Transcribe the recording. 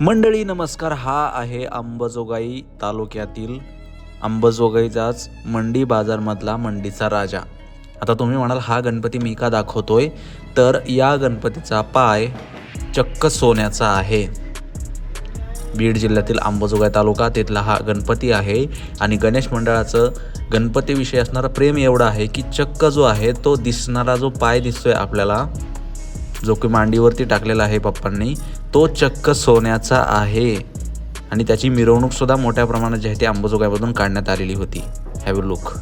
मंडळी नमस्कार. हा आहे अंबजोगाई तालुक्यातील अंबजोगाईचाच मंडी बाजारमधला मंडीचा राजा. आता तुम्ही म्हणाल हा गणपती मी का दाखवतोय? तर या गणपतीचा पाय चक्क सोन्याचा आहे. बीड जिल्ह्यातील अंबजोगाई तालुका तिथला हा गणपती आहे. आणि गणेश मंडळाचं गणपतीविषयी असणारं प्रेम एवढं आहे की चक्क जो आहे तो दिसणारा जो पाय दिसतोय आपल्याला जो की मांडीवरती टाकलेला आहे पप्पांनी तो चक्क सोन्याचा आहे. आणि त्याची मिरवणूक सुद्धा मोठ्या प्रमाणात जी आहे ती अंबाजोगाईमधून काढण्यात आलेली होती. Have look